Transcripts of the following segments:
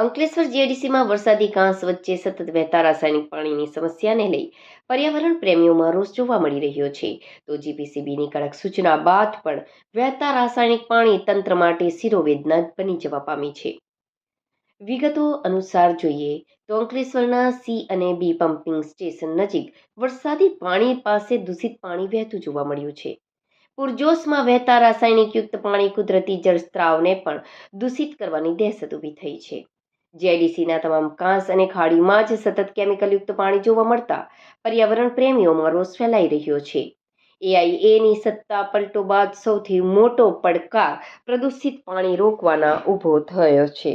અંકલેશ્વર જીઆઈડીસીમાં વરસાદી ઘાસ વચ્ચે સતત વહેતા રાસાયણિક પાણીની સમસ્યાને લઈ પર્યાવરણ પ્રેમીઓમાં રોષ જોવા મળી રહ્યો છે. તો જીપીસીબીની કડક સૂચના બાદ પણ વહેતા રાસાયણિક પાણી તંત્ર માટે શિરોવેદના બની જવા પામી છે. વિગતો અનુસાર જોઈએ તો અંકલેશ્વરના સી અને બી પમ્પિંગ સ્ટેશન નજીક વરસાદી પાણી પાસે દૂષિત પાણી વહેતું જોવા મળ્યું છે. પૂરજોશમાં વહેતા રાસાયણિક યુક્ત પાણી કુદરતી જળસ્ત્રાવને પણ દૂષિત કરવાની દહેશત ઊભી થઈ છે. જીઆઈડીસીના તમામ કાંસ અને ખાડીમાં જ સતત કેમિકલયુક્ત પાણી જોવા મળતા પર્યાવરણ પ્રેમીઓમાં રોષ ફેલાઈ રહ્યો છે. એઆઈએની સત્તા પલટો બાદ સૌથી મોટો પડકાર પ્રદૂષિત પાણી રોકવાના ઊભો થયો છે.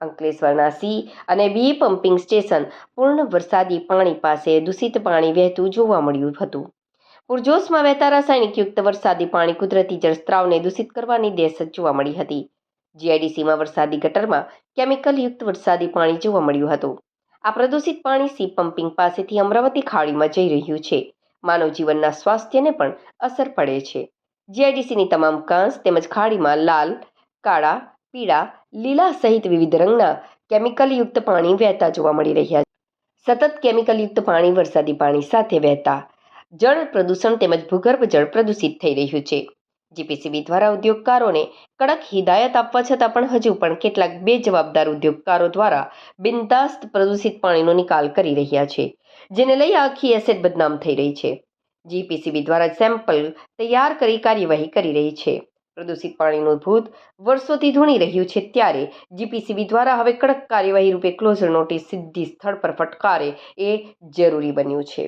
અંકલેશ્વરના સી અને બી પમ્પિંગ સ્ટેશન પૂર્ણ વરસાદી પાણી પાસે દૂષિત પાણી વહેતું જોવા મળ્યું હતું. પૂરજોશમાં વહેતા રાસાયણિક યુક્ત વરસાદી પાણી કુદરતી જળસ્ત્રાવને દૂષિત કરવાની દેશ જોવા મળી હતી. જીઆઈડીસીમાં વરસાદી ગટરમાં કેમિકલયુક્ત વરસાદી પાણી જોવા મળ્યું હતું. આ પ્રદૂષિત પાણી સી પમ્પિંગ પાસેથી અમરાવતી ખાડીમાં જઈ રહ્યું છે. માનવ જીવનના સ્વાસ્થ્યને પણ અસર પડે છે. જીઆઈડીસીની તમામ કાંસ તેમજ ખાડીમાં લાલ, કાળા, પીળા, લીલા સહિત વિવિધ રંગના કેમિકલયુક્ત પાણી વહેતા જોવા મળી રહ્યા છે. સતત કેમિકલયુક્ત પાણી વરસાદી પાણી સાથે વહેતા જળ પ્રદૂષણ તેમજ ભૂગર્ભ જળ પ્રદૂષિત થઈ રહ્યું છે. જીપીસીબી દ્વારા ઉદ્યોગકારોને કડક હિદાયત આપવા છતાં પણ હજુ પણ કેટલાક બેજવાબદાર ઉદ્યોગકારો દ્વારા બિનદાસ્ત પ્રદૂષિત પાણીનો નિકાલ કરી રહ્યા છે, જેને લઈ આખી એસેટ બદનામ થઈ રહી છે. જીપીસીબી દ્વારા સેમ્પલ તૈયાર કરી કાર્યવાહી કરી રહી છે. પ્રદૂષિત પાણીનું ભૂત વર્ષોથી ધૂણી રહ્યું છે ત્યારે જીપીસીબી દ્વારા હવે કડક કાર્યવાહી રૂપે ક્લોઝર નોટિસ સીધી સ્થળ પર ફટકારે એ જરૂરી બન્યું છે.